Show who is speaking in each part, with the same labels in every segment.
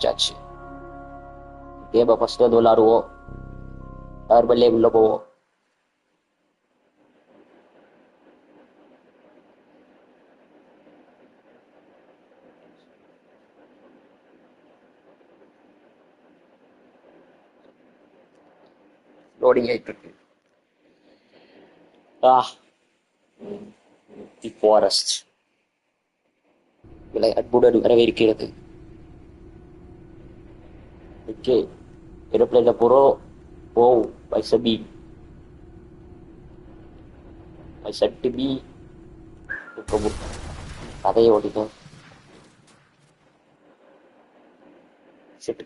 Speaker 1: சாச்சு கேமை ஃபர்ஸ்ட் வந்து விளாடுவோம் நார்மல்லே உள்ள போவோம் லோடிங் ஆயிட்டு இருக்கு ஆ தி ஃபாரஸ்ட் விளையாட்டுடன் வரவேற்கிறது ஓகே ஏரோப்ளேன்ல போறோம் ஓ பை சபி பை சட்டு கதையை ஓட்டிட்டேன் செட்டு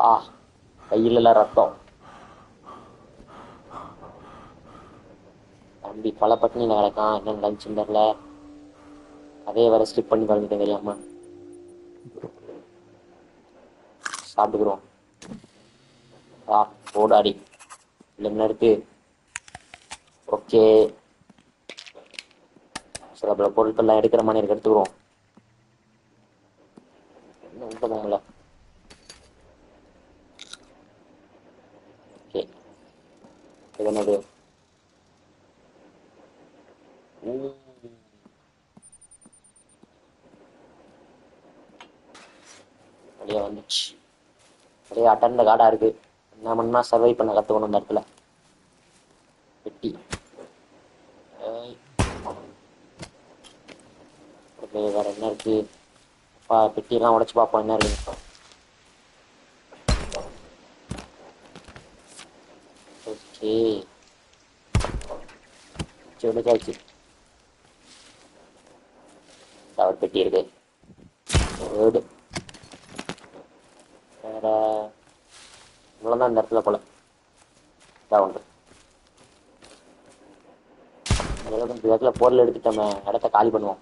Speaker 1: ஆ கையிலெல்லாம் ரத்தம் தம்பி பல பட்டினியில் கிடக்கான் என்ன லஞ்சுன்னு தெரில அதே வேற ஸ்கிப் பண்ணி கலந்துட்டேன் தெரியாம. சாப்பிட்டுக்கிறோம் ஆ ஓடாடி. இல்லை என்ன இருக்கு ஓகே. சில பல பொருட்கள்லாம் எடுக்கிற மாதிரி எடுத்துக்கிறோம் என்ன உண்டு போகல ஓகே இது என்னது ம். வெளியே வந்துச்சு நிறைய காடா இருக்கு. என்ன பண்ணா சர்வை பண்ண கத்துக்கணும் இந்த இடத்துல. வெட்டி. வேற என்ன இருக்கு? பா பெட்டியெல்லாம் உடைச்சு பார்ப்போம் என்ன இருக்கு ஓகே. சரி அவர் பெட்டி இருக்கு. வேறு வேற அவ்வளோதான் இந்த இடத்துல போல இதான் உண்டு இந்த இடத்துல பொருள் எடுத்துட்டு நம்ம இடத்த காலி பண்ணுவோம்.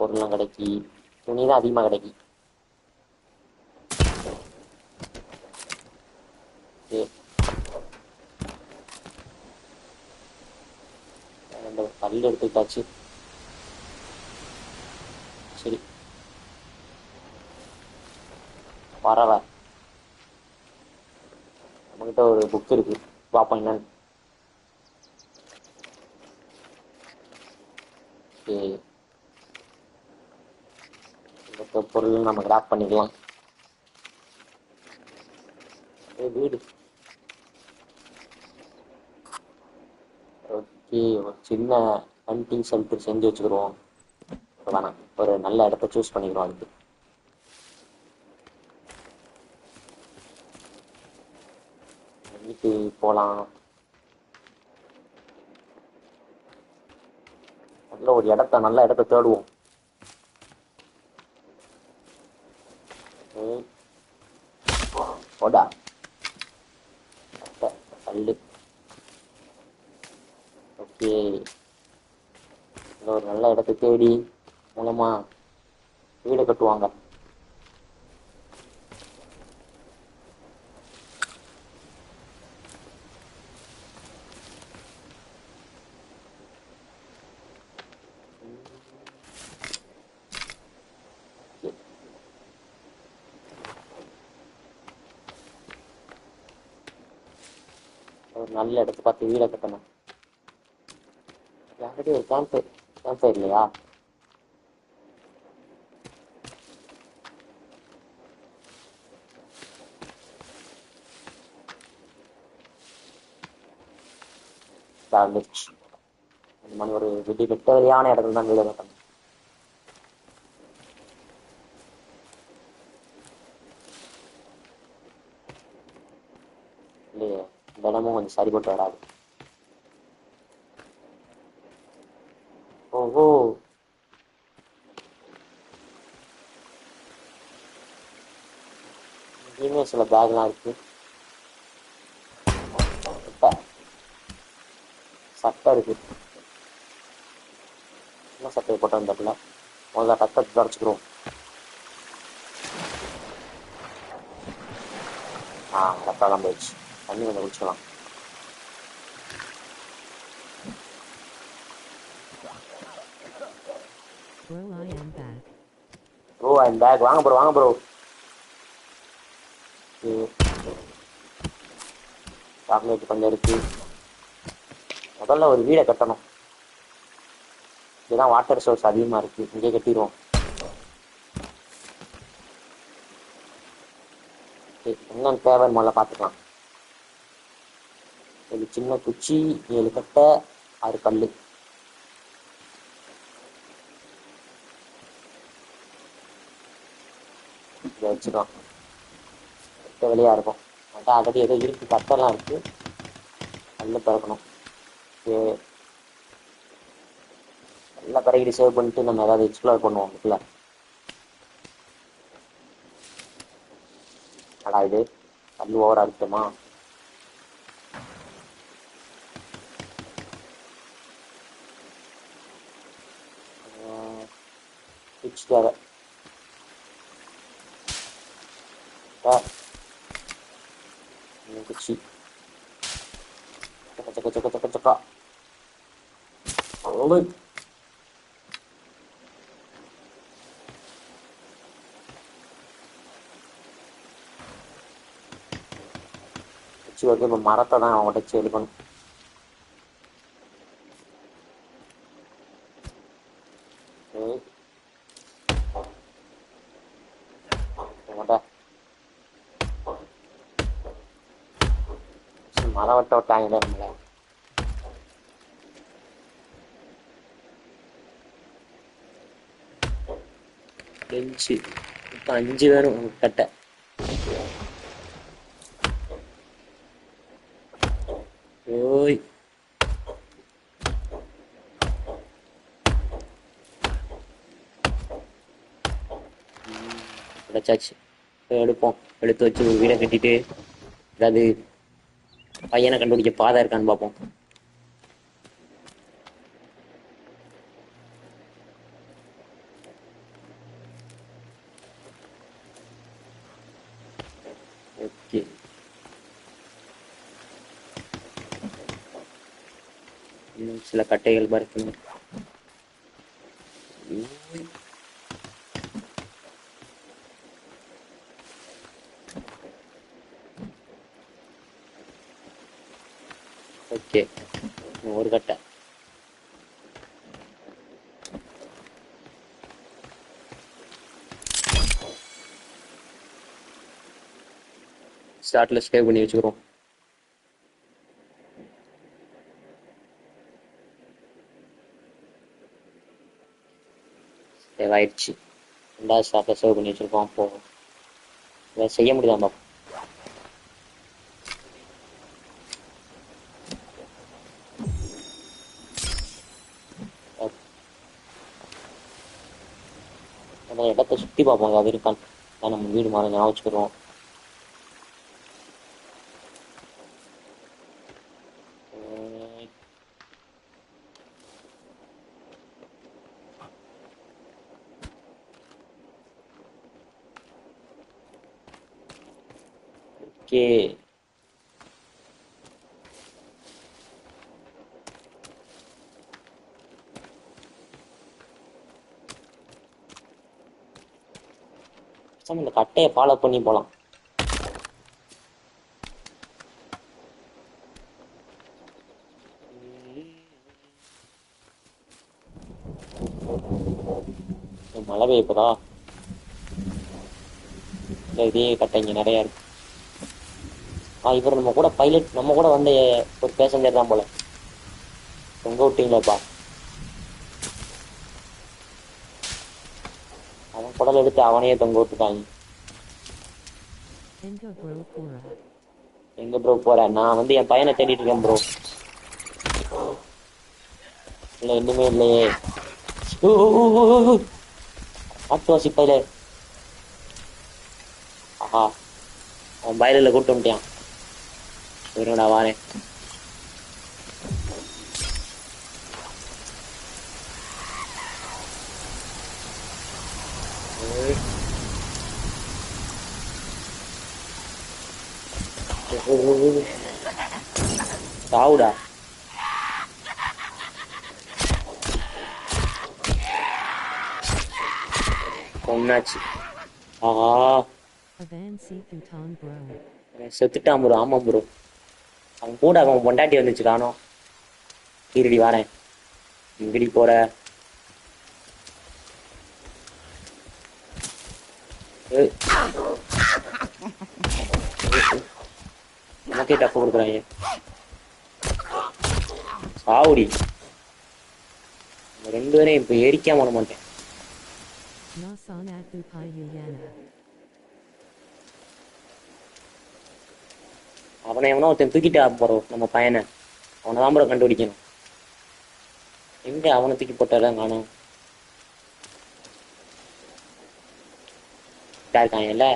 Speaker 1: பொருள்லாம் கிடைக்கி துணி தான் அதிகமாக கிடைக்கி பல்லு எடுத்துக்கிட்டாச்சு. சரி பறவை நம்மகிட்ட ஒரு புக் இருக்கு பார்ப்போம் என்னன்னு Okay. பொருள் நம்ம கிராப் பண்ணிக்கலாம் வீடு ஓகே ஒரு சின்ன ஹண்டிங் சென்டர் செஞ்சு வச்சுக்கிறோம் வேணாம் ஒரு நல்ல இடத்த சூஸ் பண்ணிக்கிறோம் அதுக்கு. வீட்டு போகலாம் நல்ல ஒரு இடத்த நல்ல இடத்த தேடுவோம். ம். போடா. கல்லு. ஓகே. ஒரு நல்ல இடத்த தேடி. மூலமா வீடு கட்டுவாங்க. ஒரு நல்ல இடத்தை பார்த்து வீடை கட்டணும். ஆல்ரெடி ஒரு கேம்ப் கேம்ப் இல்லையா வந்துருச்சு அந்த மாதிரி ஒரு விடி வெட்ட வெளியான இடத்துல தான் வீடு கட்டணும். இல்லையே இந்த இடமும் கொஞ்சம் சரிபட்டு வராது. ஓஹோ. இங்கேயுமே சில பேக்லாம் இருக்கு சட்டை சட்டை இருக்கு என்ன சட்டையை போட்டு வந்தப்பல முதல்ல ரத்தத்தை தொடச்சிக்கிறோம் ஆ கரெக்டாக தான் போயிடுச்சு தண்ணி கொஞ்சம் குடிச்சுக்கலாம்
Speaker 2: Bro, I am back.
Speaker 1: Bro I'm back வாங்க ப்ரோ வாங்க ப்ரோ சாக்லேட் கொஞ்சம் இருக்கு முதல்ல ஒரு வீடை கட்டணும். இதுதான் வாட்டர் சோர்ஸ் அதிகமாக இருக்கு. இங்கே கட்டிடுவோம். சரி, என்னென்ன முதல்ல பார்த்துக்கலாம். ஒரு சின்ன குச்சி ஏழு கட்டை ஆறு கல் இதை வச்சுக்கலாம். கட்ட வெளியாக இருக்கும். அதான் ஆல்ரெடி ஏதோ இருக்கு கட்டெல்லாம் இருக்கு. கல் பிறக்கணும் ஓகே நல்லா பிறகு சேவ் பண்ணிட்டு நம்ம ஏதாவது எக்ஸ்ப்ளோர் பண்ணுவோம் இதுக்குள்ள அடா இது? கல் ஓவரா இருக்குமா பிச் தேவை ஆ. சக்க சக்க சக்க சக்க சக்கா cekak cekak Lalu. கட்சி வந்து இப்போ மரத்தை தான் அவன் உடச்சி எடுக்கணும் ஏய். உன்கிட்ட சரி, மரம் வெட்ட விட்டாங்களே நம்மள அஞ்சு இப்போ அஞ்சு வேணும் உங்க கட்டை ஓய். கிடைச்சாச்சு. எடுப்போம். எடுத்து வச்சு வீடை கட்டிட்டு ஏதாவது பையனை கண்டுபிடிக்க பாதை இருக்கான்னு பார்ப்போம் ஓகே இன்னும் சில கட்டைகள் பறிக்கணும் உய். ஓகே இன்னும் ஒரு கட்டை ஸ்டார்ட்ல ஸ்டேவ் பண்ணி வச்சுக்கிறோம் ஆயிடுச்சு. ரெண்டாவது ஸ்டாப்பில் சேவ் பண்ணி வச்சிருக்கோம். அப்போ இதை செய்ய முடியுதா பாப்போம். இடத்த சுத்தி பார்ப்போம். அது இருக்கான்னு. நம்ம வீடு மாதிரி ஞாபகம் வச்சுக்கிறோம் உம். ஓகே பேசாம இந்த கட்டையை ஃபாலோ பண்ணி போகலாம் மழை பெய்யுதா இல்லை இதே கட்டை இங்கே நிறைய இருக்கு. ஆ இவர் நம்ம கூட பைலட் நம்ம கூட வந்த ஒரு பேசஞ்சர் தான் போல. தொங்க விட்டீங்களேப்பா அவன் குடல் எடுத்து அவனையே தொங்க விட்டுட்டாங்க.
Speaker 2: எங்க ப்ரோ போற
Speaker 1: எங்க ப்ரோ போற? நான் வந்து என் பையனை தேடிட்டு இருக்கேன் ப்ரோ இல்ல இன்னுமே இல்லையே. ஓ, ஓ, ஆஹா. அவன் பயிலில் கூப்பிட்டு வந்துட்டான். இருங்கடா வாரேன். சாவுடா ஒன்னாச்சு ஆஹா செத்துட்டான் ப்ரோ ஆமா ப்ரோ அவன் கூட அவன் பொண்டாட்டி வந்துச்சு காணோம். இருடி வாரேன். எங்கடி போற. ஏய். நமக்கே டப்பு கொடுக்குறாங்க நம்ம ரெண்டு பேரையும் இப்ப எரிக்காம விட மாட்டேன். அவனை எவனோ ஒருத்தன் தூக்கிட்டா போறோம் நம்ம பையனை. அவனை தான் ப்ரோ கண்டுபிடிக்கணும். எங்க அவனை தூக்கி போட்டாதான் காணும். இருக்காங்கல்ல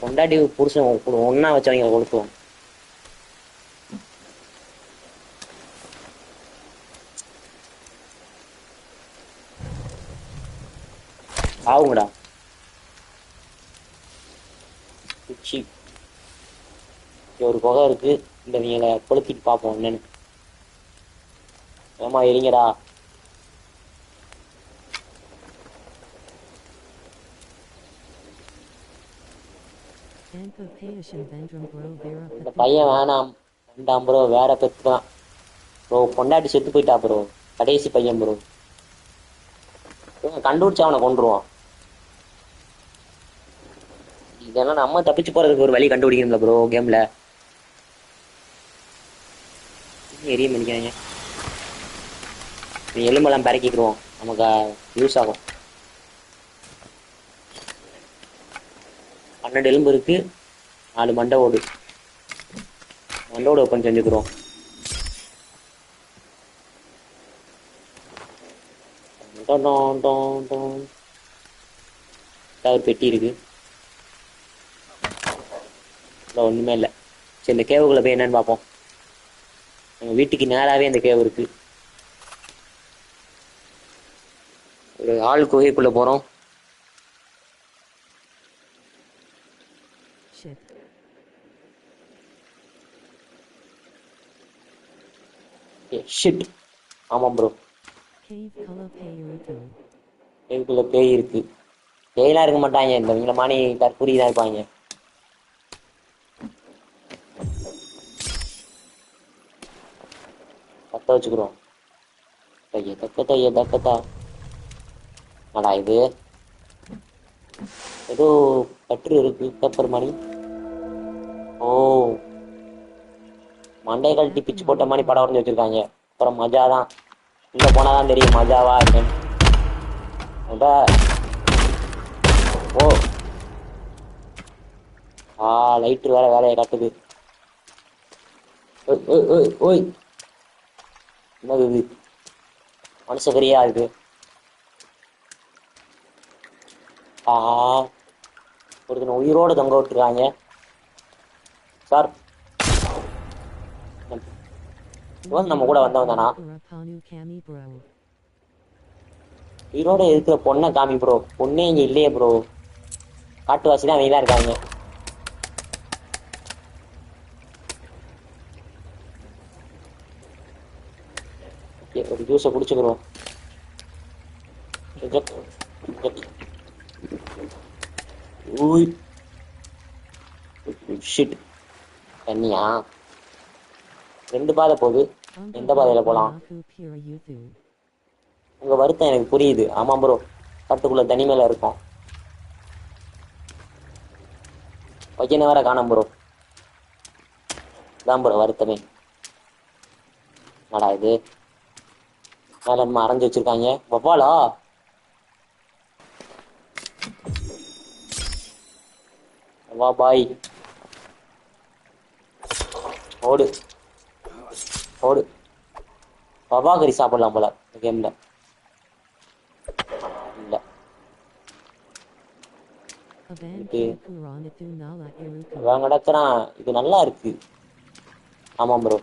Speaker 1: பொண்டாட்டி புருஷன் ஒன்னா வச்சவங்க கொளுத்துவோம் ஆகுங்கடா குச்சி ஒரு குகை இருக்கு இந்த நீங்களை கொளுத்திட்டு பார்ப்போம் என்னன்னு ஏமா
Speaker 2: Vera
Speaker 1: இந்த பையன் வேணாம். வேண்டாம் ப்ரோ வேற பெத்துக்கலாம் ப்ரோ பொண்டாட்டி செத்து போயிட்டா ப்ரோ கடைசி பையன் ப்ரோ கண்டுபிடிச்சு அவனை கொண்டுருவான் இதெல்லாம் நம்ம தப்பிச்சு போறதுக்கு ஒரு வழி கண்டுபிடிக்கணும்ல ப்ரோ கேம்ல எரிய மணிக்காங்க நீ எலும்பெல்லாம் பறக்கிக்கிறோம் நமக்கு யூஸ் ஆகும். பன்னெண்டு எலும்பு இருக்கு. நாலு மண்டை ஓடு. மண்டோட ஓப்பன் செஞ்சுக்கிறோம் ஒரு பெட்டி இருக்கு. இல்லை ஒண்ணுமே இல்லை. சரி இந்த கேவுக்குள்ள போய் என்னன்னு பார்ப்போம் எங்க வீட்டுக்கு நேராவே இந்த கேவ் இருக்கு. ஒரு ஆள் குகைக்குள்ள போறோம். ஷிட் ஆமாம் ப்ரோ. கேவுக்குள்ள பேய் இருக்கு. பேய்லாம் இருக்க மாட்டாங்க. இந்த இவங்கள மாணி தற்கூரி தான் இருப்பாங்க. கரெக்டாக வச்சுக்கிறோம் தைய தக்க தைய தக்கத்தா என்னடா இது ஏதோ பற்று இருக்கு பேப்பர் மணி ஓ. மண்டை கழட்டி பிச்சு போட்ட மாதிரி படம் வரைஞ்சி வச்சிருக்காங்க. அப்புறம் மஜா தான் உள்ள போனாதான் தெரியும் மஜாவா இருக்குன்னு. ஓ. ஆ லைட் வேற வேலையை காட்டுது. ஓய், ஓய், ஓய், ஓய். என்னது இது? மனுஷகரியா இருக்கு. ஆ ஒருத்தனை உயிரோட தொங்க விட்டுருக்காங்க. சார். நம்ம கூட வந்தவன் தானா உயிரோட இருக்கிற பொண்ணை காமி ப்ரோ பொண்ணே இங்க இல்லையே ப்ரோ காட்டுவாசி தான் அவங்க தான் இருக்காங்க Okay, ஒரு ஜூஸை குடிச்சுக்கிறோம். ஊய். ஷிட் தண்ணியா? ரெண்டு பாதை போகுது. எந்த பாதையில போலாம்? உங்க வருத்தம் எனக்கு புரியுது. ஆமா ப்ரோ கட்டுக்குள்ள தனி மேல இருக்கும். பையனை வேற காணும் ப்ரோ தான் ப்ரோ வருத்தமே. நடா இது? நம்ம அரைஞ்சு வச்சிருக்காங்க. வவ்வாலா? வா பாய். ஓடு. ஓடு. பவா கறி சாப்பிடலாம் போல இந்த கேம்ல. இல்ல. இவன் கிடக்குறான் இது நல்லா இருக்கு. ஆமாம் ப்ரோ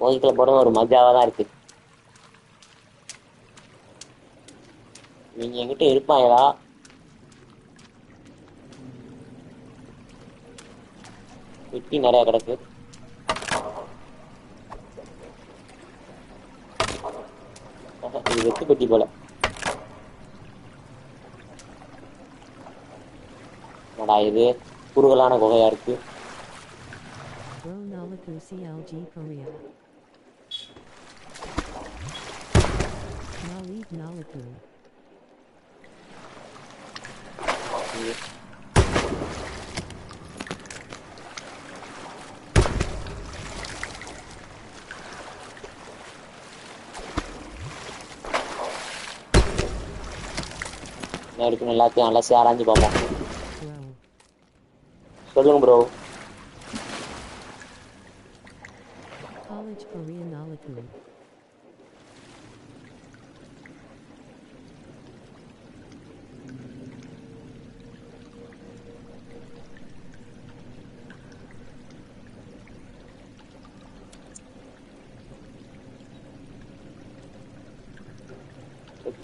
Speaker 1: மோதிக்கல போறது ஒரு மஜாவா தான் இருக்கு. நீங்க என்கிட்ட இருப்பாயடா. வெட்டி நிறைய கிடக்கு. இது வெட்டு பெட்டி போல. என்னடா இது? குறுகலான குகையா இருக்கு.
Speaker 2: Bro Nalaku CLG Korea. Nalib Nalaku.
Speaker 1: என்ன இருக்குன்னு எல்லாத்தையும்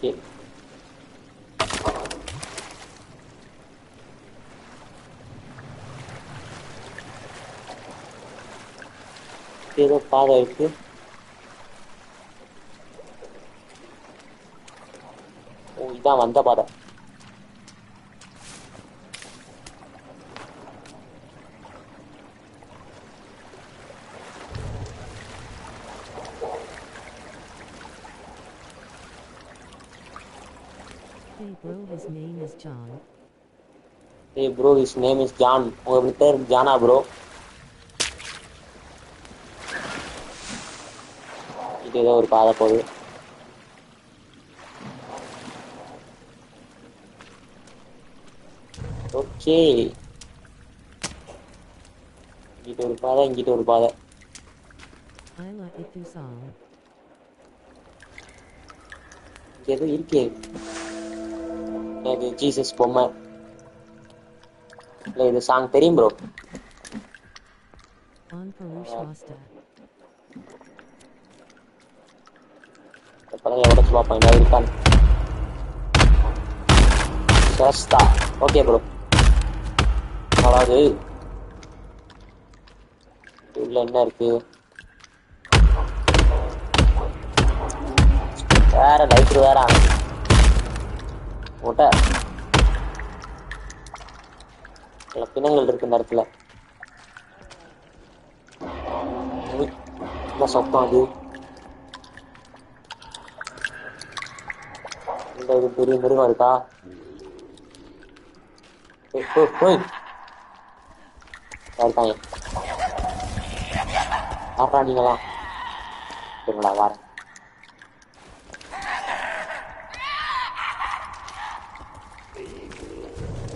Speaker 1: அலசி ஆராய்ஞ்சு பார்ப்போம்
Speaker 2: Bro.
Speaker 1: சொல்லுங்க bro
Speaker 2: College Korea Nalaku.
Speaker 1: Okay ஏதோ பாதை இருக்கு ஓ இதான் வந்த பாதை
Speaker 2: Hey bro his name is John
Speaker 1: உங்க பேர் ஜானா ப்ரோ இது ஏதோ ஒரு பாதை போகுது. ஓகே. இங்கிட்ட ஒரு பாதை இங்கிட்ட ஒரு பாதை. இங்க ஏதோ இருக்கே. எனக்கு ஜீசஸ் பொம்மை. இல்ல இது சாங் தெரியும் ப்ரோ
Speaker 2: On Parush
Speaker 1: பார்ப்போம் என்ன இருக்கான்னு சஸ்தா ஓகே ப்ரோ அதாவது உள்ள என்ன இருக்கு வேற லைட் வேற முட்டை பல பிணங்கள் இருக்கு இந்த இடத்துல. சத்தம் அது? இந்த இது பெரிய மிருகம் இருக்கா? போய், இருக்காங்க? யாரா நீங்களாம் சரிங்களா வாரேன்.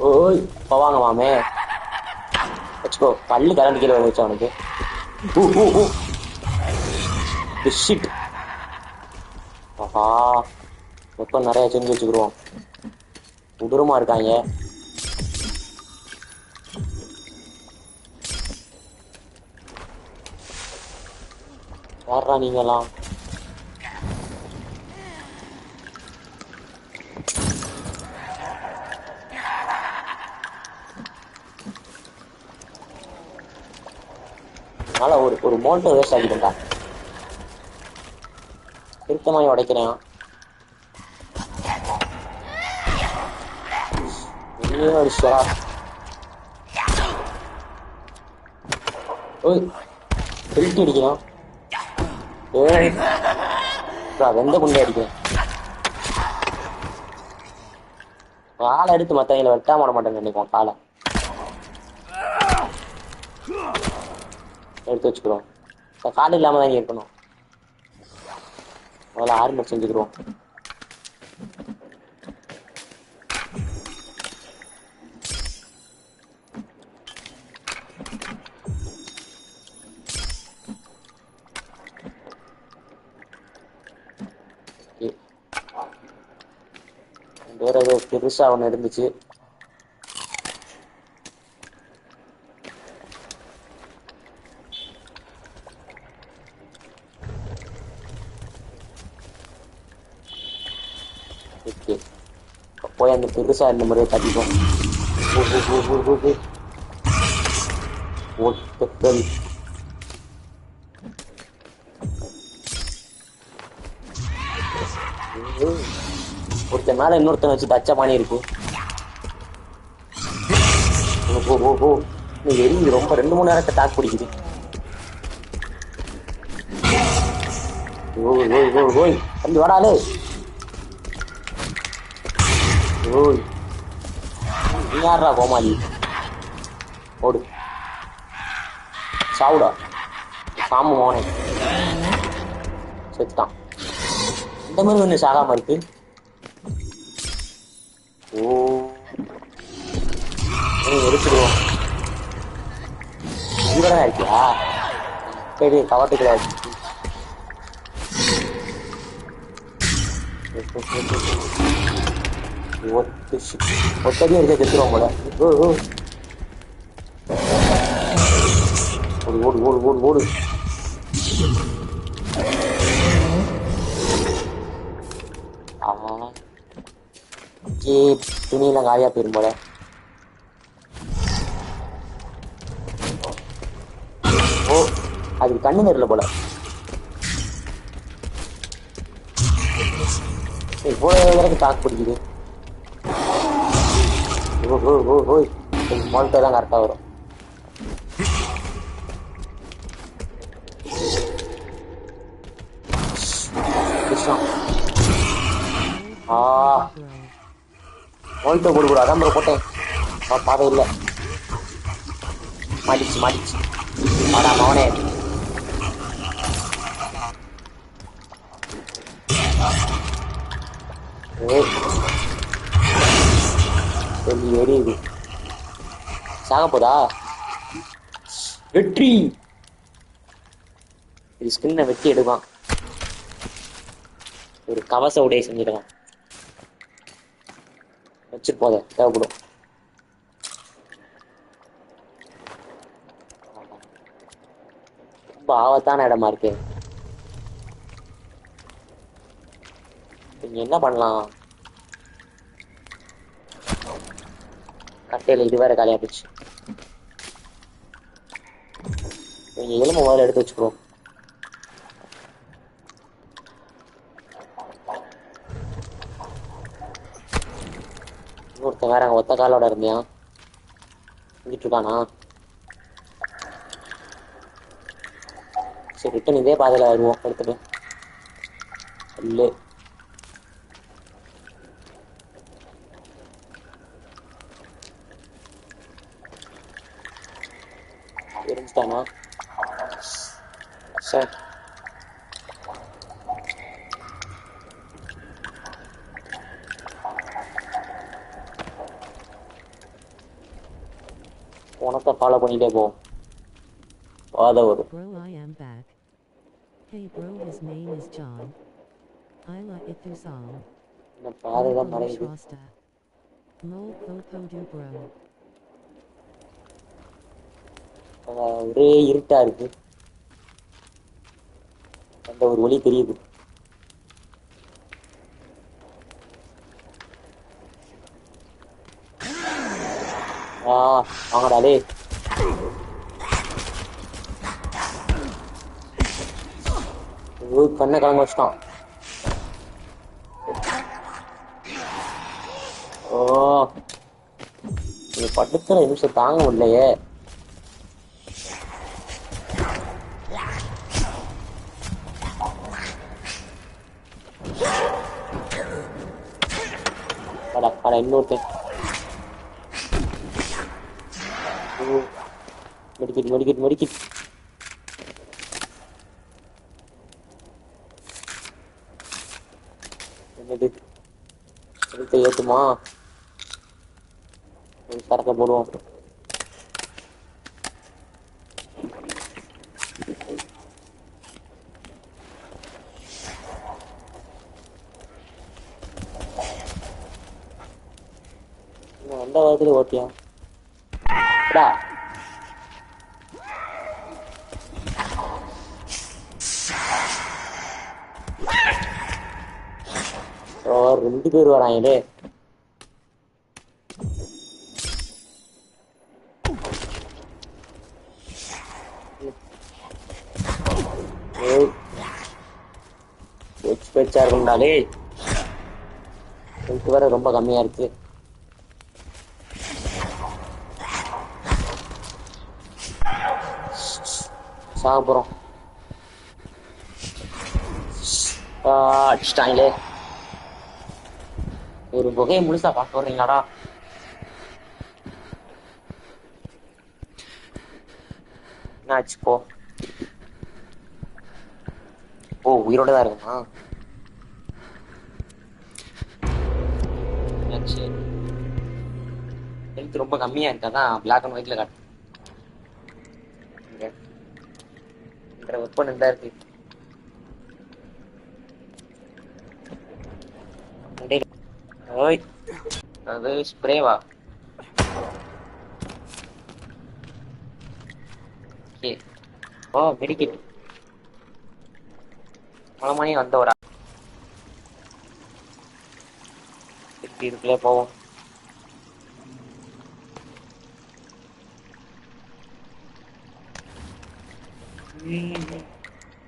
Speaker 1: ஓய் போவாங்க மாமே. வச்சுக்கோ கல்லு கரண்ட் கீழே வந்துச்சு அவனுக்கு. ஊ, ஊ, ஊ. Shit. ஆஹா. வெப்பம் நிறைய செஞ்சு வச்சுக்கிடுவோம் உடுரமா இருக்காங்க. யாரா நீங்கலாம் ஒரு போல்ட்டை வேஸ்ட் ஆகிட்டா திருத்தமாய் உடைக்கிறேன். வெளியே அடிச்சா ஓய் திருட்டி அடிக்கிறான் வெந்த குண்டை அடிக்கிறேன் காலை எடுத்து மற்றவங்களை வெட்டாம விட மாட்டேன்னு நினைக்கும் காலை எடுத்து வச்சுக்கிறோம். இப்ப இல்லாம தான் இருக்கணும். முதல்ல ஆர்மர் செஞ்சுக்கிறோம் வேற ஏதோ பெருசா ஒன்னு இருந்துச்சு ஓகே போய் அந்த பெருசா இந்த முறையை தட்டிப்போம் ஒருத்தன் மேல இன்னொருத்தன் வச்சு பச்சை பாணி இருக்கு ஓ ஓ ஓ நீ எரியுது ரொம்ப ரெண்டு மூணு நேரத்தை தாக்கு பிடிக்குது ஓய் ஓய் ஓய் ஓய் தம்பி வாடாலே ஓய். நீ யாரா கோமாளி? ஓடு. சாவுடா. சாமு மோனே. செத்தான். இந்த மாதிரி ஒன்று சாகாம இருக்கு. ஓ. எடுத்துடுவோம் உயிரோட இருக்கியா? சரி கவட்டுக்கிறாச்சு Thank you. ஒத்தடியும் இருக்க செத்துருவோம் போல ஓ ஓடு ஓடு ஓடு ஓடு ஓடு ஆமா துணியெல்லாம் காலியா போயிரும் போல ஓ அதுக்கு கண்ணு தெரியல போல இவ்வளவு வரைக்கும் தாக்கு பிடிக்குது ஓய் மால்ட்டோ தான் கரெக்டாக வரும். ஆ.
Speaker 2: Bro.
Speaker 1: மால்ட்டோ போடு அதான் போட்டேன். பாதை இல்லை. மாட்டிச்சு மாட்டிச்சு. ஆடா மவனே. ஏய். சொல்லி எரியுது சாக போதா? வெற்றி. இது ஸ்கின்னை வெட்டி எடுப்பான். ஒரு கவச உடைய செஞ்சிடுவான் வச்சுட்டு போத தேவைப்படும். ரொம்ப ஆபத்தான இடமா இருக்கு. நீங்க என்ன பண்ணலாம்? கட்டையில இது வேற காலியா போச்சு. நீங்க எலும்பு முதல்ல எடுத்து வச்சுக்கிறோம் ஒருத்தன் வேற அங்க ஒத்த காலோட இருந்தியா? இங்கிட்டு இருக்கானா? சரி ரிட்டன் இதே பாதையில வருவோம் எடுத்துட்டு. இல்லை. எரிஞ்சிட்டானா சரி உனத்தை ஃபாலோ பண்ணிட்டே போ பாதை வரும்
Speaker 2: Bro, I am back. Hey, bro, his name is John. Ila itu song.
Speaker 1: இந்த பாதை தான் மறையுது
Speaker 2: Shwasta. Lol popo do bro.
Speaker 1: ஒரே இருட்டா இருக்கு. அந்த ஒரு ஒளி தெரியுது. ஆ வாங்கடா கண்ணை கலங்க வச்சிட்டான். ஓ இது படுத்துற நிமிஷம் தாங்க முடியலையே அட அட இன்னொருத்தன் மடிக்கிட்டு மடிக்கிட்டு மடிக்கிட்டு. என்னது? ஏத்துமா? சரக்க போடுவோம். இன்னும் ஓட்டியா? டா. ரெண்டு பேர் வராங்களே ஏய். பேச்சா இருக்கும்டாலே ஹெல்த் ரொம்ப கம்மியா இருக்கு. சாக போகிறோம் அடிச்சிட்டாங்களே. ஒரு புகையை முழுசா பார்க்க வர்றீங்களாடா என்னாச்சு போ. ஓ உயிரோட தான் இருக்குமா? ஹெல்த் ரொம்ப கம்மியா இருக்காதான் பிளாக் அண்ட் ஒயிட்ல காட்டு இங்க இந்த வெப்பன் இந்த இருக்கு ஓய். அது ஸ்ப்ரேவா ஓகே ஓ மெடிக்கெட். மலமணி வந்தவரா? இதுக்குள்ளே போவோம்.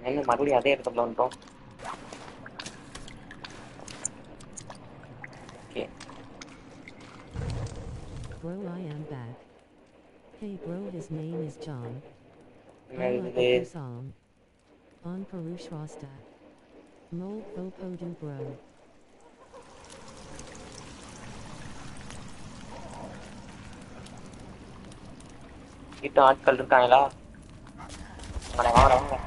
Speaker 1: என்ன மறுபடியும் அதே இடத்துல வந்துட்டோம் okay
Speaker 2: Bro, I am back. Hey bro, his name is John.
Speaker 1: என்ன
Speaker 2: I like
Speaker 1: இது
Speaker 2: the song. On Parush Rasta. Mol Popo do bro.
Speaker 1: கிட்ட ஆட்கள் இருக்காங்களா por ahora.